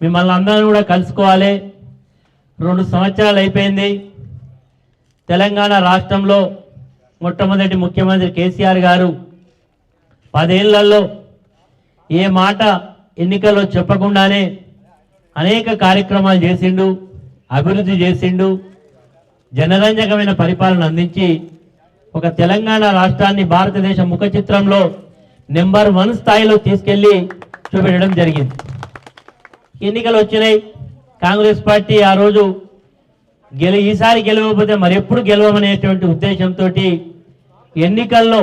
మిమ్మల్ని అందరం కూడా కలుసుకోవాలి. రెండు సంవత్సరాలు అయిపోయింది. తెలంగాణ రాష్ట్రంలో మొట్టమొదటి ముఖ్యమంత్రి కేసీఆర్ గారు పదేళ్ళలో ఏ మాట ఎన్నికల్లో చెప్పకుండానే అనేక కార్యక్రమాలు చేసిండు అభివృద్ధి చేసిండు జనరంజకమైన పరిపాలన అందించి ఒక తెలంగాణ రాష్ట్రాన్ని భారతదేశ ముఖ చిత్రంలో నెంబర్ వన్ స్థాయిలో తీసుకెళ్ళి చూపెట్టడం జరిగింది. ఎన్నికలు వచ్చినాయి. కాంగ్రెస్ పార్టీ ఆ రోజు గెలి ఈసారి గెలవకపోతే మరెప్పుడు గెలవమనేటువంటి ఉద్దేశంతో ఎన్నికల్లో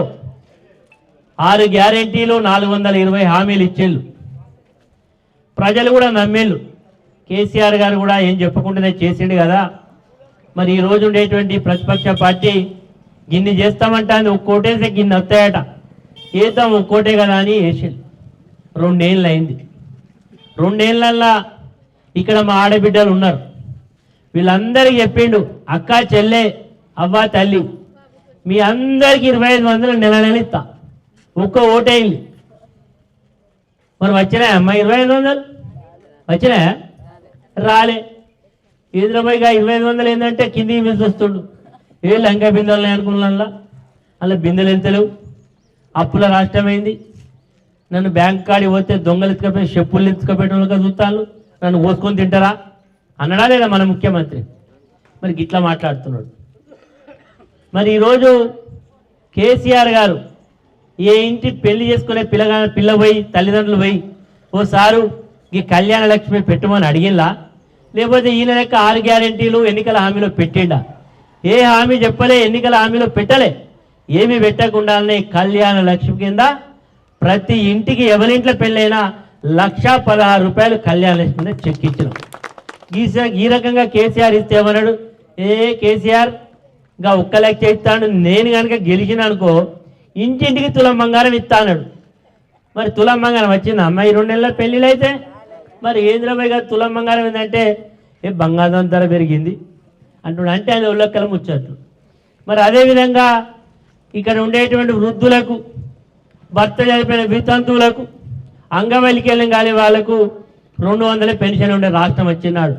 ఆరు గ్యారెంటీలు నాలుగు వందల ఇరవై హామీలు ఇచ్చేళ్ళు ప్రజలు కూడా నమ్మేళ్ళు కేసీఆర్ గారు కూడా ఏం చెప్పకుండానే చేసిండు కదా. మరి ఈ రోజు ఉండేటువంటి ప్రతిపక్ష పార్టీ గిన్ని చేస్తామంటే ఒక్కోటేసే గిన్ని వస్తాయట ఏతాం ఒక్కోటే కదా అని వేసిండు. రెండేళ్ళు అయింది రెండేళ్ళల్లా ఇక్కడ మా ఆడబిడ్డలు ఉన్నారు. వీళ్ళందరికీ చెప్పిండు అక్క చెల్లె అవ్వ తల్లి మీ అందరికి ఇరవై ఐదు వందలు నెల నెల ఇస్తా. ఒక్క ఓటేయండి మరి వచ్చినాయా? అమ్మ ఇరవై ఐదు వందలు? వచ్చినాయా? రాలే. ఎదురమైగా ఇరవై ఐదు వందలు ఏంటంటే కిందికి మీద వస్తుండు. ఏ లంక బిందెలు అనుకున్నా అలా బిందెలు ఎంతలేవు అప్పుల రాష్ట్రమైంది. నన్ను బ్యాంక్ కాడికి పోతే దొంగలు ఎత్తుకపోయి చెప్పులు ఎత్తుకపోయేటోళ్ళుగా చూస్తాను నన్ను కోసుకొని తింటారా? అన్నడా లేదా మన ముఖ్యమంత్రి? మరి గిట్లా మాట్లాడుతున్నాడు. మరి ఈరోజు కేసీఆర్ గారు ఏ ఇంటి పెళ్ళి చేసుకునే పిల్లగా పిల్ల పోయి తల్లిదండ్రులు పోయి ఓ సారు ఈ కళ్యాణ లక్ష్మి పెట్టమని అడిగిల్లా? లేకపోతే ఈయన లెక్క ఆరు గ్యారెంటీలు ఎన్నికల హామీలో పెట్టిండా? ఏ హామీ చెప్పలే ఎన్నికల హామీలో పెట్టలే. ఏమి పెట్టకుండానే కళ్యాణ లక్ష్మి కింద ప్రతి ఇంటికి ఎవరింట్లో పెళ్ళైనా లక్ష పదహారు రూపాయలు కళ్యాణ చెక్ ఇచ్చినాం. ఈ ఈ రకంగా కేసీఆర్ ఇస్తే ఏమన్నాడు? ఏ కేసీఆర్ ఇంకా ఒక్క లక్ష ఇస్తాను నేను కనుక గెలిచిన అనుకో ఇంటింటికి తులం బంగారం ఇస్తా అన్నాడు. మరి తులం బంగారం వచ్చింది? అమ్మాయి రెండు నెలల పెళ్ళిళ్ళు అయితే మరి ఏంద్రబాయి గారు తులం బంగారం ఏంటంటే ఏ బంగారం ధర పెరిగింది. అంటున్నాడు. అంటే ఆయన ఉల్లక్కల ముచ్చట్లు. మరి అదేవిధంగా ఇక్కడ ఉండేటువంటి వృద్ధులకు భర్త చనిపోయిన వితంతువులకు అంగవైకల్యం కాని వాళ్ళకు రెండు వందల పెన్షన్ ఉండే రాష్ట్రం వచ్చినాడు.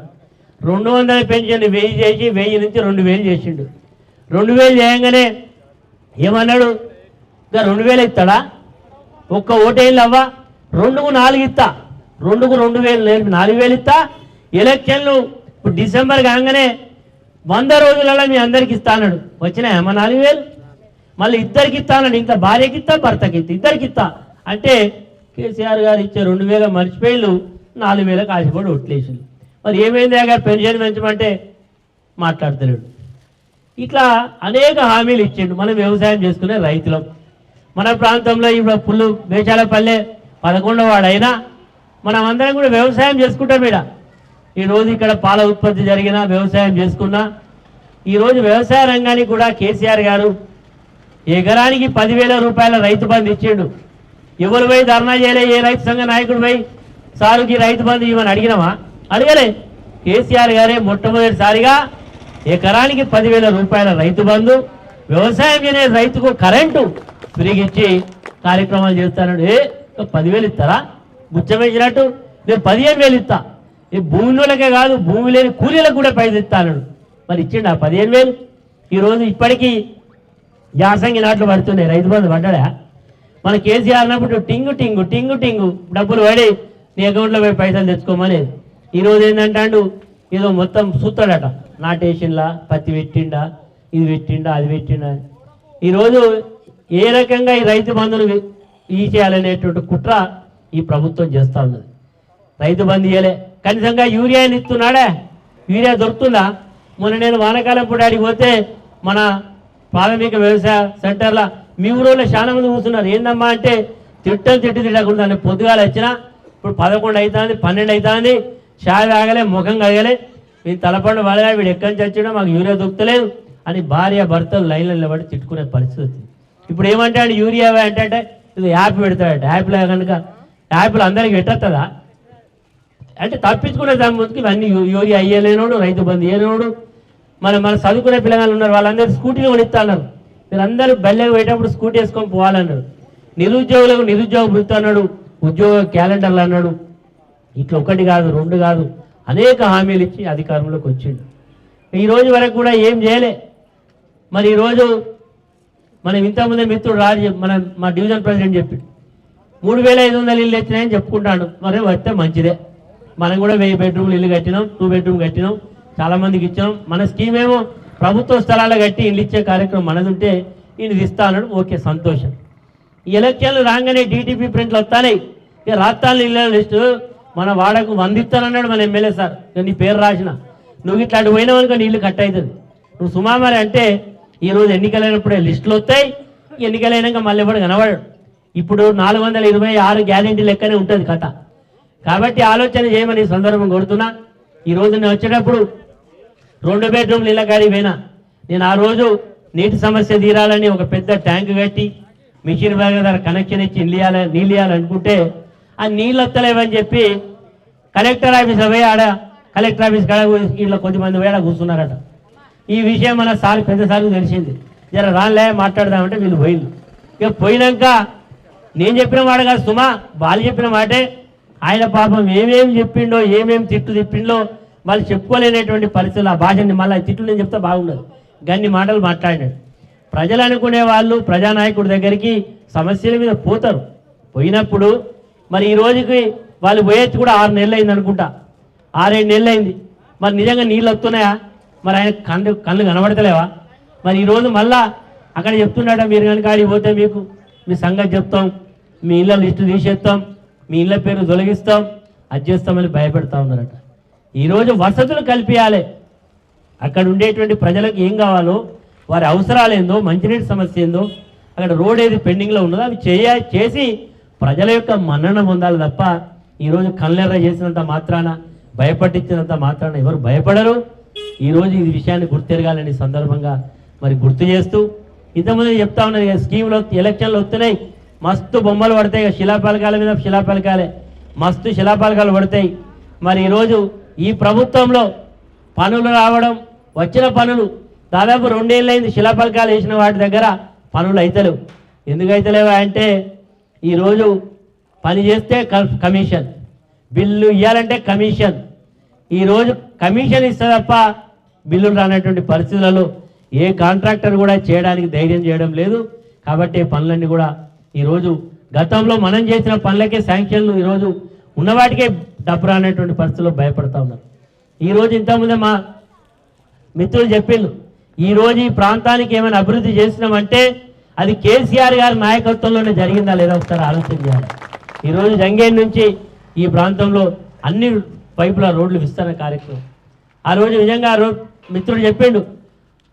రెండు వందల పెన్షన్ వెయ్యి చేసి వెయ్యి నుంచి రెండు వేలు చేసిండు. రెండు వేలు చేయగానే ఏమన్నాడు? ఇంకా రెండు వేలు ఇస్తాడా? ఒక్క ఓటేళ్ళు అవ్వా? రెండుకు నాలుగు ఇస్తా. రెండుకు రెండు వేలు నేను నాలుగు వేలు ఇస్తా. ఎలక్షన్లు ఇప్పుడు డిసెంబర్ కాగానే వంద రోజులలో మీ అందరికి ఇస్తా అన్నాడు. వచ్చినాయి నాలుగు వేలు? మళ్ళీ ఇద్దరికి ఇస్తానని ఇంకా భార్యకి ఇస్తా భర్తకి ఇస్తా ఇద్దరికి ఇస్తా అంటే కేసీఆర్ గారు ఇచ్చే రెండు వేల మర్చిపోయిలు నాలుగు వేలకు ఆశపడి ఒట్లేసింది మరి ఏమైంది గారు పెన్షన్ పెంచమంటే మాట్లాడతలేడు. ఇట్లా అనేక హామీలు ఇచ్చిండు. మనం వ్యవసాయం చేసుకునే రైతులం. మన ప్రాంతంలో ఇప్పుడు పుల్లు బేచాలపల్లె పదకొండవ వాడైనా మనం అందరం కూడా వ్యవసాయం చేసుకుంటాం ఇక్కడ ఈరోజు ఇక్కడ పాల ఉత్పత్తి జరిగినా వ్యవసాయం చేసుకున్నా ఈరోజు వ్యవసాయ రంగానికి కూడా కేసీఆర్ గారు ఎకరానికి పదివేల రూపాయల రైతు బంధు ఇచ్చిండు. ఎవరు పోయి ధర్నా చేయలే? ఏ రైతు సంఘ నాయకుడు పోయి సారుకి రైతు బంధు ఇవ్వని అడిగినామా అడగలే. కేసీఆర్ గారే మొట్టమొదటిసారిగా ఎకరానికి పదివేల రూపాయల రైతు బంధు వ్యవసాయం చేసే రైతుకు కరెంటు తిరిగిచ్చి కార్యక్రమాలు చేస్తానండి. ఏ పదివేలు ఇస్తారా? గుచ్చమేసినట్టు నేను పదిహేను వేలు ఇస్తా. ఈ భూమిలోకే కాదు భూమి లేని కూలీలకు కూడా పైసలు ఇస్తాను మరి ఇచ్చిండు ఆ పదిహేను వేలు. ఈరోజు ఇప్పటికీ యాసంగి నాట్లు పడుతున్నాయి. రైతు బంధు పడ్డా మన కేసీఆర్ అన్నప్పుడు టింగు టింగు టింగు టింగు. డబ్బులు పడి నీ అకౌంట్లో పోయి పైసలు తెచ్చుకోమని ఈరోజు ఏంటంటాడు ఏదో మొత్తం చూస్తాడట నాటేసిండా పత్తి పెట్టిండా ఇది పెట్టిండా అది పెట్టిండా ఈరోజు ఏ రకంగా ఈ రైతు బంధును ఈ చేయాలనేటువంటి కుట్ర ఈ ప్రభుత్వం చేస్తూ ఉన్నది. రైతు బంధు ఇయ్యలే. కనీసంగా యూరియాని ఇస్తున్నాడా? యూరియా దొరుకుతుందా? మొన్న నేను వానకాలం పూట పోతే మన ప్రాథమిక వ్యవసాయ సెంటర్లో మీ ఊరిలో చాలా మంది కూర్చున్నారు. ఏందమ్మా అంటే తిట్టని తిట్టి తిట్టకుండా పొద్దుగాల వచ్చినా ఇప్పుడు పదకొండు అవుతుంది పన్నెండు అవుతుంది షాయి ఆగలే ముఖం కడగలే. వీడు తలపండు పడగా వీడు ఎక్కడి నుంచి వచ్చినా మాకు యూరియా దొరుకుతలేదు అని భార్య భర్తలు లైన్లో నిలబడి తిట్టుకునే పరిస్థితి వచ్చింది. ఇప్పుడు ఏమంటాడు యూరియా అంటే ఇది యాప్ పెడతాడు యాప్లో కనుక యాప్లు అందరికి పెట్టద్దా అంటే తప్పించుకునే దాని ముందుకు ఇవన్నీ యూరియా అయ్యలేనోడు రైతు బంధు ఇయ్యలేనోడు మన మన చదువుకునే పిల్లగాళ్ళు ఉన్నారు వాళ్ళందరూ స్కూటీలు కొనిస్తున్నారు వీళ్ళందరూ బల్లెకి పోయేటప్పుడు స్కూటీ వేసుకొని పోవాలన్నాడు నిరుద్యోగులకు నిరుద్యోగ వృత్తి అన్నాడు ఉద్యోగ క్యాలెండర్లు అన్నాడు. ఇట్లా ఒకటి కాదు రెండు కాదు అనేక హామీలు ఇచ్చి అధికారంలోకి వచ్చిండు. ఈ రోజు వరకు కూడా ఏం చేయలే. మరి ఈరోజు మనం ఇంతకుముందే మిత్రుడు రాజు మన మా డివిజన్ ప్రెసిడెంట్ చెప్పిండు. మూడు వేల ఐదు వందల ఇల్లు వచ్చినాయని చెప్పుకుంటాడు. మరి వస్తే మంచిదే. మనం కూడా వెయ్యి బెడ్రూమ్లు ఇల్లు కట్టినాం టూ బెడ్రూమ్ కట్టినాం. చాలా మందికి మన స్కీమ్ ఏమో ప్రభుత్వ స్థలాలు కట్టి ఇల్లు ఇచ్చే కార్యక్రమం మనదుంటే ఉంటే ఈయన ఇస్తా అన్నాడు. ఓకే సంతోషం. ఈ ఎలక్షన్లు రాగానే డీటీపీ ప్రింట్లు వస్తాయి ఇక రాష్ట్రాల ఇళ్ళ లిస్టు మన వాడకు వందిస్తానన్నాడు మన ఎమ్మెల్యే సార్. నీ పేరు రాసిన. నువ్వు ఇట్లా పోయినావు అనుకో నీళ్ళు కట్ అవుతుంది. నువ్వు సుమామరి అంటే ఈరోజు ఎన్నికలైనప్పుడే లిస్టులు వస్తాయి. ఎన్నికలైనాక మళ్ళీ ఎప్పుడు కనబడడు. ఇప్పుడు నాలుగు వందల ఇరవై ఆరు గ్యారెంటీ లెక్కనే ఉంటుంది కథ. కాబట్టి ఆలోచన చేయమని ఈ సందర్భం కోరుతున్నా. ఈ రోజు నేను వచ్చేటప్పుడు రెండు బెడ్రూమ్లు ఇళ్ళ కాడికి పోయినా. నేను ఆ రోజు నీటి సమస్య తీరాలని ఒక పెద్ద ట్యాంక్ కట్టి మిషన్ బ్యాగ్ దగ్గర కనెక్షన్ ఇచ్చి నీళ్ళు ఇయ్యాలి నీళ్ళు ఇవ్వాలనుకుంటే ఆ నీళ్ళు వస్తలేవని చెప్పి కలెక్టర్ ఆఫీస్ పోయి ఆడ కలెక్టర్ ఆఫీస్ కాడ వీళ్ళ కొద్దిమంది పోయి ఆడ కూర్చున్నారట. ఈ విషయం మన సార్ పెద్ద సార్కు తెలిసింది. జర రానులే మాట్లాడదామంటే వీళ్ళు పోయింది ఇక పోయినాక నేను చెప్పిన మాట కాదు సుమా వాళ్ళు చెప్పిన మాటే. ఆయన పాపం ఏమేమి చెప్పిండో ఏమేమి తిట్టు తిప్పిండో వాళ్ళు చెప్పుకోలేనటువంటి పరిస్థితులు ఆ భాషని మళ్ళీ తిట్లు నేను చెప్తే బాగుండదు. గన్ని మాటలు మాట్లాడినాడు. ప్రజలు అనుకునే వాళ్ళు ప్రజానాయకుడి దగ్గరికి సమస్యల మీద పోతారు. పోయినప్పుడు మరి ఈ రోజుకి వాళ్ళు పోయేది కూడా ఆరు నెలలు అయింది అనుకుంటా. ఆరేడు నెలలు అయింది. మరి నిజంగా నీళ్ళు వస్తున్నాయా? మరి ఆయన కళ్ళు కళ్ళు కనబడతలేవా? మరి ఈరోజు మళ్ళా అక్కడ చెప్తున్నాడ మీరు కనుక ఆడికి పోతే మీకు మీ సంగతి చెప్తాం. మీ ఇళ్ళ లిస్టు తీసేస్తాం. మీ ఇళ్ళ పేరు తొలగిస్తాం. అది చేస్తామని భయపెడతా ఉన్నారట. ఈరోజు వసతులు కల్పించాలి అక్కడ ఉండేటువంటి ప్రజలకు ఏం కావాలో వారి అవసరాలు ఏందో మంచినీటి సమస్య ఏందో అక్కడ రోడ్ ఏది పెండింగ్లో ఉన్నదో అవి చేయ చేసి ప్రజల యొక్క మన్నన పొందాలి తప్ప ఈరోజు కళ్ళెర్ర చేసినంత మాత్రాన భయపట్టించినంత మాత్రాన ఎవరు భయపడరు. ఈరోజు ఈ విషయాన్ని గుర్తెరగాలని సందర్భంగా మరి గుర్తు చేస్తూ ఇంతకుముందు చెప్తా ఉన్నది కదా, స్కీమ్లు ఎలక్షన్లు వస్తున్నాయి. మస్తు బొమ్మలు పడతాయి ఇక శిలాపలకాల మీద శిలాపలకాలే మస్తు శిలాపలకాలు పడతాయి. మరి ఈరోజు ఈ ప్రభుత్వంలో పనులు రావడం వచ్చిన పనులు దాదాపు రెండేళ్ళైంది శిలాపలకాలు వేసిన వాటి దగ్గర పనులు అయితలేవు. ఎందుకు అయితలేవా అంటే ఈరోజు పని చేస్తే క- కమిషన్. బిల్లు ఇవ్వాలంటే కమిషన్. ఈరోజు కమిషన్ ఇస్తే తప్ప బిల్లులు రానటువంటి పరిస్థితులలో ఏ కాంట్రాక్టర్ కూడా చేయడానికి ధైర్యం చేయడం లేదు. కాబట్టి పనులన్నీ కూడా ఈరోజు గతంలో మనం చేసిన పనులకే శాంక్షన్లు ఈరోజు ఉన్నవాటికే డబ్బు అనేటువంటి పరిస్థితుల్లో భయపడతా ఉన్నారు. ఈరోజు ఇంతకుముందే మా మిత్రులు చెప్పిండు ఈరోజు ఈ ప్రాంతానికి ఏమైనా అభివృద్ధి చేసినామంటే అది కేసీఆర్ గారి నాయకత్వంలోనే జరిగిందా లేదా ఒకసారి ఆలోచన చేయాలి. ఈరోజు జంగేన్ నుంచి ఈ ప్రాంతంలో అన్ని పైపుల రోడ్లు విస్తరణ కార్యక్రమం. ఆ రోజు నిజంగా ఆ రోజు మిత్రుడు చెప్పిండు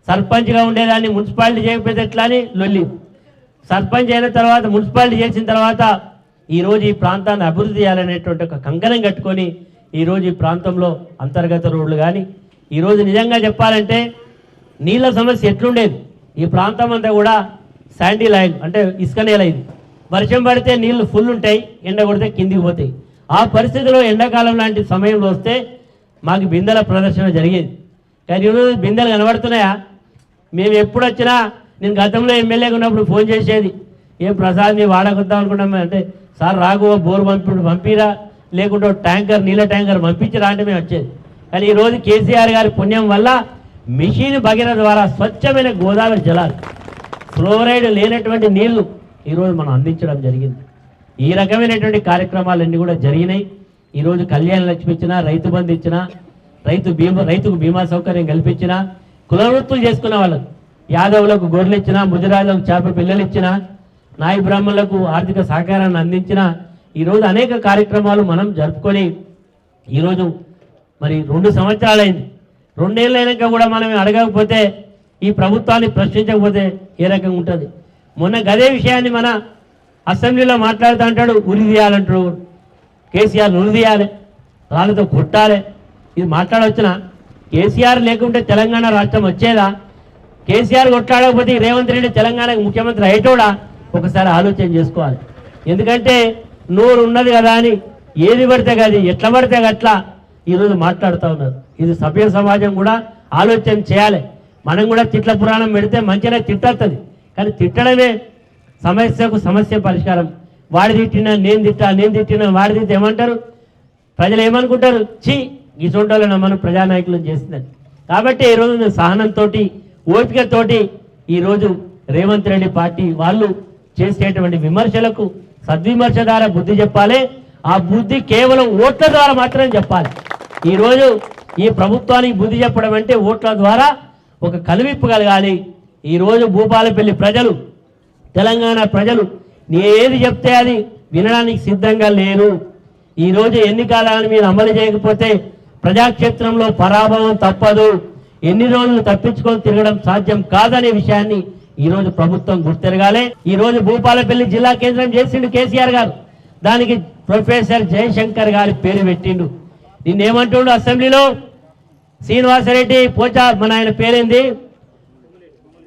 సర్పంచ్గా ఉండేదాన్ని మున్సిపాలిటీ చేయకపోతే ఎట్లా అని లొల్లి. సర్పంచ్ అయిన తర్వాత మున్సిపాలిటీ చేసిన తర్వాత ఈరోజు ఈ ప్రాంతాన్ని అభివృద్ధి చేయాలనేటువంటి ఒక కంకణం కట్టుకొని ఈరోజు ఈ ప్రాంతంలో అంతర్గత రోడ్లు కానీ ఈరోజు నిజంగా చెప్పాలంటే నీళ్ళ సమస్య ఎట్లుండేది? ఈ ప్రాంతం అంతా కూడా శాండీ లైన్ అంటే ఇసుక నేల ఇది. వర్షం పడితే నీళ్ళు ఫుల్ ఉంటాయి ఎండ కొడితే కిందికి పోతాయి. ఆ పరిస్థితిలో ఎండాకాలం లాంటి సమయంలో వస్తే మాకు బిందెల ప్రదర్శన జరిగేది. కానీ ఈరోజు బిందెలు కనబడుతున్నాయా? మేము ఎప్పుడు వచ్చినా నేను గతంలో ఎమ్మెల్యేగా ఉన్నప్పుడు ఫోన్ చేసేది ఏం ప్రసాద్ నీ వాడకొద్దాం అనుకున్నాం అంటే సార్ రాఘవ బోర్ పంపి పంపిరా? లేకుంటే ట్యాంకర్ నీళ్ళ ట్యాంకర్ పంపించిరా అంటే మేము వచ్చేది. కానీ ఈరోజు కేసీఆర్ గారి పుణ్యం వల్ల మిషన్ భగీరథ ద్వారా స్వచ్ఛమైన గోదావరి జలాలు ఫ్లోరైడ్ లేనటువంటి నీళ్ళు ఈరోజు మనం అందించడం జరిగింది. ఈ రకమైనటువంటి కార్యక్రమాలన్నీ కూడా జరిగినాయి. ఈరోజు కళ్యాణ లక్ష్మి ఇచ్చిన రైతు బంధు ఇచ్చిన రైతు బీమా రైతుకు బీమా సౌకర్యం కల్పించిన కులవృత్తులు చేసుకున్న వాళ్ళకు యాదవులకు గొర్రెలు ఇచ్చిన ముజరాజులకు చేప పిల్లలు ఇచ్చినా నాయ బ్రాహ్మణులకు ఆర్థిక సహకారాన్ని అందించిన ఈరోజు అనేక కార్యక్రమాలు మనం జరుపుకొని ఈరోజు మరి రెండు సంవత్సరాలైంది. రెండేళ్ళు అయినాక కూడా మనం అడగకపోతే ఈ ప్రభుత్వాన్ని ప్రశ్నించకపోతే ఏ రకంగా ఉంటుంది? మొన్న గదే విషయాన్ని మన అసెంబ్లీలో మాట్లాడుతూ అంటాడు ఉరి తీయాలంటాడు కేసీఆర్ ఉరి తీయాలి రాళ్ళతో కొట్టాలి. ఇది మాట్లాడవచ్చిన? కేసీఆర్ లేకుంటే తెలంగాణ రాష్ట్రం వచ్చేదా? కేసీఆర్ కొట్లాడకపోతే రేవంత్ రెడ్డి తెలంగాణకు ముఖ్యమంత్రి అయ్యేటోడా? ఒకసారి ఆలోచన చేసుకోవాలి. ఎందుకంటే నోరు ఉన్నది కదా అని ఏది పడితే కాదు ఎట్లా పడితే అట్లా ఈరోజు మాట్లాడుతూ ఉన్నారు. ఇది సభ్య సమాజం కూడా ఆలోచన చేయాలి. మనం కూడా తిట్ల పురాణం పెడితే మంచిగా తిట్టస్తుంది. కానీ తిట్టడమే సమస్యకు సమస్య పరిష్కారం. వాడి తిట్టినా నేను తిట్టా నేను తిట్టినా వాడి తిట్టి ఏమంటారు? ప్రజలు ఏమనుకుంటారు? ఛీ! చోటలో మనం ప్రజానాయకులను చేసిందని కాబట్టి ఈరోజు నేను సహనంతో ఓపికతోటి ఈరోజు రేవంత్ రెడ్డి పార్టీ వాళ్ళు చేసేటువంటి విమర్శలకు సద్విమర్శ ద్వారా బుద్ధి చెప్పాలి. ఆ బుద్ధి కేవలం ఓట్ల ద్వారా మాత్రమే చెప్పాలి. ఈరోజు ఈ ప్రభుత్వానికి బుద్ధి చెప్పడం అంటే ఓట్ల ద్వారా ఒక కనువిప్పు కలగాలి. ఈరోజు భూపాలపల్లి ప్రజలు తెలంగాణ ప్రజలు నీ ఏది చెప్తే అది వినడానికి సిద్ధంగా లేరు. ఈరోజు ఎన్నికలను మీరు అమలు చేయకపోతే ప్రజాక్షేత్రంలో పరాభవం తప్పదు. ఎన్ని రోజులు తప్పించుకొని తిరగడం సాధ్యం కాదనే విషయాన్ని ఈరోజు ప్రభుత్వం గుర్తెరగాలి. రోజు భూపాలపల్లి జిల్లా కేంద్రం చేసిండు కేసీఆర్ గారు. దానికి ప్రొఫెసర్ జయశంకర్ గారి పేరు పెట్టిండు. నిన్నేమంటుండు అసెంబ్లీలో? శ్రీనివాసరెడ్డి పోచా మన ఆయన పేరేంది?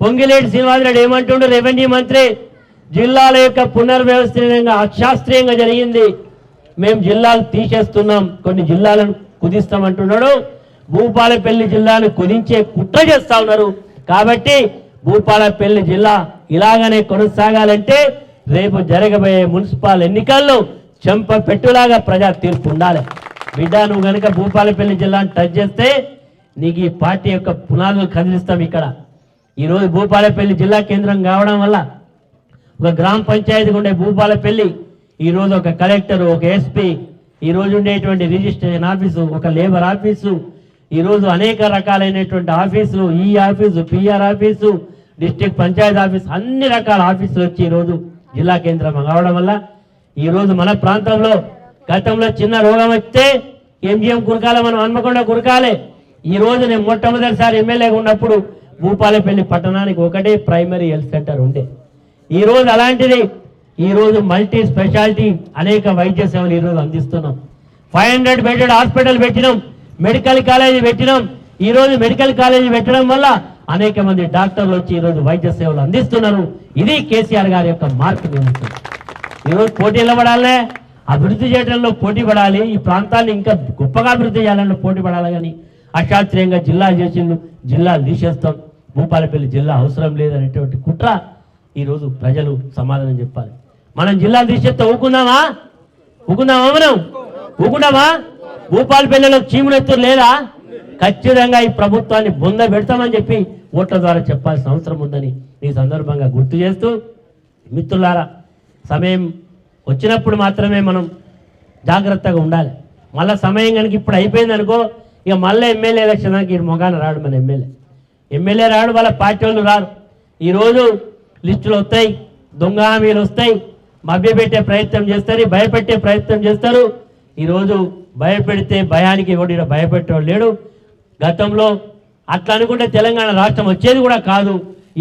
పొంగిలేటి శ్రీనివాసరెడ్డి ఏమంటుండు? రెవెన్యూ మంత్రి జిల్లాల యొక్క పునర్వ్యవస్థీకరణ అశాస్త్రీయంగా జరిగింది. మేము జిల్లాలు తీసేస్తున్నాం. కొన్ని జిల్లాలను కుదిస్తామంటున్నాడు. భూపాలపల్లి జిల్లాను కుదించే కుట్ర చేస్తా ఉన్నారు. కాబట్టి భూపాలపల్లి జిల్లా ఇలాగనే కొనసాగాలంటే రేపు జరగబోయే మున్సిపల్ ఎన్నికల్లో చెంప పెట్టులాగా ప్రజా తీర్పు ఉండాలి. బిడ్డ నువ్వు గనుక భూపాలపల్లి జిల్లాను టచ్ చేస్తే నీకు ఈ పార్టీ యొక్క పునాదులు కదిలిస్తాం ఇక్కడ. ఈరోజు భూపాలపల్లి జిల్లా కేంద్రం కావడం వల్ల ఒక గ్రామ పంచాయతీకి ఉండే భూపాలపల్లి ఈరోజు ఒక కలెక్టర్ ఒక ఎస్పీ ఈరోజు ఉండేటువంటి రిజిస్ట్రేషన్ ఆఫీసు ఒక లేబర్ ఆఫీసు ఈరోజు అనేక రకాలైనటువంటి ఆఫీసులు ఈ office PR office district panchayat office అన్ని రకాల ఆఫీసులు వచ్చి ఈరోజు జిల్లా కేంద్రం కావడం వల్ల ఈరోజు మన ప్రాంతంలో గతంలో చిన్న రోగం వస్తే ఎంజిఎం కురకాల మనం హన్మకొండ కురకాలే ఈ రోజు నేను మొట్టమొదటిసారి ఎమ్మెల్యేగా ఉన్నప్పుడు భూపాలపల్లి పట్టణానికి ఒకటే ప్రైమరీ హెల్త్ సెంటర్ ఉండే. ఈ రోజు అలాంటిది. ఈరోజు మల్టీ స్పెషాలిటీ అనేక వైద్య సేవలు ఈ రోజు అందిస్తున్నాం. ఫైవ్ హండ్రెడ్ బెడెడ్ హాస్పిటల్ పెట్టినాం. మెడికల్ కాలేజీ పెట్టినాం. ఈ రోజు మెడికల్ కాలేజీ పెట్టడం వల్ల అనేక మంది డాక్టర్లు వచ్చి ఈరోజు వైద్య సేవలు అందిస్తున్నారు. ఇది కేసీఆర్ గారి యొక్క మార్పు నిలుస్తుంది ఈరోజు పోటీ నిలబడాలనే అభివృద్ధి చేయడంలో పోటీ పడాలి. ఈ ప్రాంతాన్ని ఇంకా గొప్పగా అభివృద్ధి చేయాలని పోటీ పడాలి కానీ అశాస్త్రీయంగా జిల్లా చేసిండు జిల్లా తీసేస్తాం. భూపాలపల్లి జిల్లా అవసరం లేదనేటువంటి కుట్ర ఈరోజు ప్రజలు సమాధానం చెప్పాలి. మనం జిల్లా తీసేస్తే ఊకుందామా? ఊకుందామా మనం? ఊకుందామా? భూపాలపల్లిలో చీమునెత్తు లేదా? ఖచ్చితంగా ఈ ప్రభుత్వాన్ని బొంద పెడతామని చెప్పి ఓట్ల ద్వారా చెప్పాల్సిన అవసరం ఉందని ఈ సందర్భంగా గుర్తు చేస్తూ మిత్రులారా సమయం వచ్చినప్పుడు మాత్రమే మనం జాగ్రత్తగా ఉండాలి. మళ్ళీ సమయం కనుక ఇప్పుడు అయిపోయింది అనుకో ఇక మళ్ళీ ఎమ్మెల్యే ఎలక్షన్కి ఈ మొగాన రాడు మన ఎమ్మెల్యే. ఎమ్మెల్యే రాడు వాళ్ళ పార్టీ వాళ్ళు రారు. ఈరోజు లిస్టులు వస్తాయి దొంగ హామీలు వస్తాయి మభ్యపెట్టే ప్రయత్నం చేస్తారు భయపెట్టే ప్రయత్నం చేస్తారు. ఈరోజు భయపెడితే భయానికి ఎవడు భయపెట్టేవాడు లేడు. గతంలో అట్లా అనుకుంటే తెలంగాణ రాష్ట్రం వచ్చేది కూడా కాదు.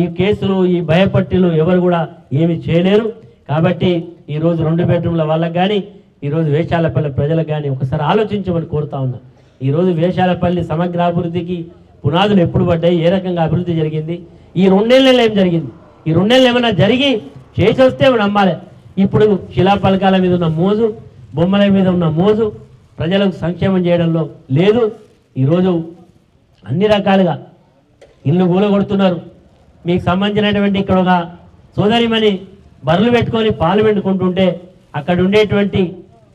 ఈ కేసులు ఈ భయపట్టిలు ఎవరు కూడా ఏమి చేయలేరు. కాబట్టి ఈరోజు రెండు బెడ్రూమ్ల వాళ్ళకి కానీ ఈరోజు వేషాలపల్లి ప్రజలకు కానీ ఒకసారి ఆలోచించమని కోరుతా ఉన్నా. ఈరోజు వేషాలపల్లి సమగ్ర అభివృద్ధికి పునాదులు ఎప్పుడు పడ్డాయి ఏ రకంగా అభివృద్ధి జరిగింది ఈ రెండేళ్ళలో ఏం జరిగింది? ఈ రెండేళ్ళు ఏమైనా జరిగి చేసి వస్తే నమ్మాలి. ఇప్పుడు శిలాపలకాల మీద ఉన్న మోజు బొమ్మల మీద ఉన్న మోజు ప్రజలకు సంక్షేమం చేయడంలో లేదు. ఈరోజు అన్ని రకాలుగా ఇల్లు కూలగొడుతున్నారు మీకు సంబంధించినటువంటి ఇక్కడ ఒక సోదరిమని బర్రెలు పెట్టుకొని పాలు పెట్టుకుంటుంటే అక్కడ ఉండేటువంటి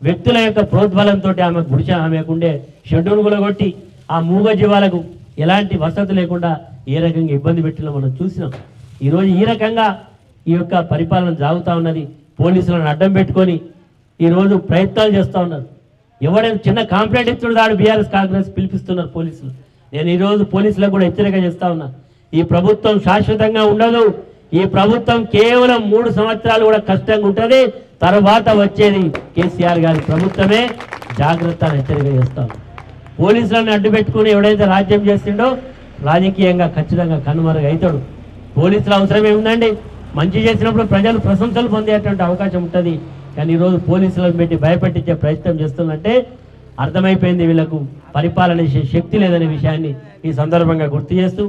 వ్యక్తుల యొక్క ప్రోద్బలంతో ఆమె గుడిచ ఆమెకు ఉండే షెడ్యూల్ కూలగొట్టి ఆ మూగ జీవాలకు ఎలాంటి వసతి లేకుండా ఏ రకంగా ఇబ్బంది పెట్టినా మనం చూసినాం. ఈరోజు ఈ రకంగా ఈ యొక్క పరిపాలన జాగుతూ ఉన్నది. పోలీసులను అడ్డం పెట్టుకొని ఈరోజు ప్రయత్నాలు చేస్తూ ఉన్నారు. ఎవడైనా చిన్న కాంప్లైంట్ ఇచ్చిన దాడు బీఆర్ఎస్ కాంగ్రెస్ పిలిపిస్తున్నారు పోలీసులు. నేను ఈరోజు పోలీసులకు కూడా హెచ్చరిక చేస్తా ఉన్నా. ఈ ప్రభుత్వం శాశ్వతంగా ఉండదు. ఈ ప్రభుత్వం కేవలం మూడు సంవత్సరాలు కూడా కష్టంగా ఉంటుంది. తర్వాత వచ్చేది కేసీఆర్ గారి ప్రభుత్వమే. జాగ్రత్త అని హెచ్చరిక చేస్తాం పోలీసులను అడ్డు పెట్టుకుని ఎవడైతే రాజ్యం చేసిండో రాజకీయంగా ఖచ్చితంగా కనుమరుగైతాడు అవుతాడు. పోలీసుల అవసరం ఏముందండి? మంచి చేసినప్పుడు ప్రజలు ప్రశంసలు పొందేటువంటి అవకాశం ఉంటుంది. కానీ ఈరోజు పోలీసులను పెట్టి భయపెట్టించే ప్రయత్నం చేస్తున్నట్టే అర్థమైపోయింది వీళ్ళకు పరిపాలన చేసే శక్తి లేదనే విషయాన్ని ఈ సందర్భంగా గుర్తు చేస్తూ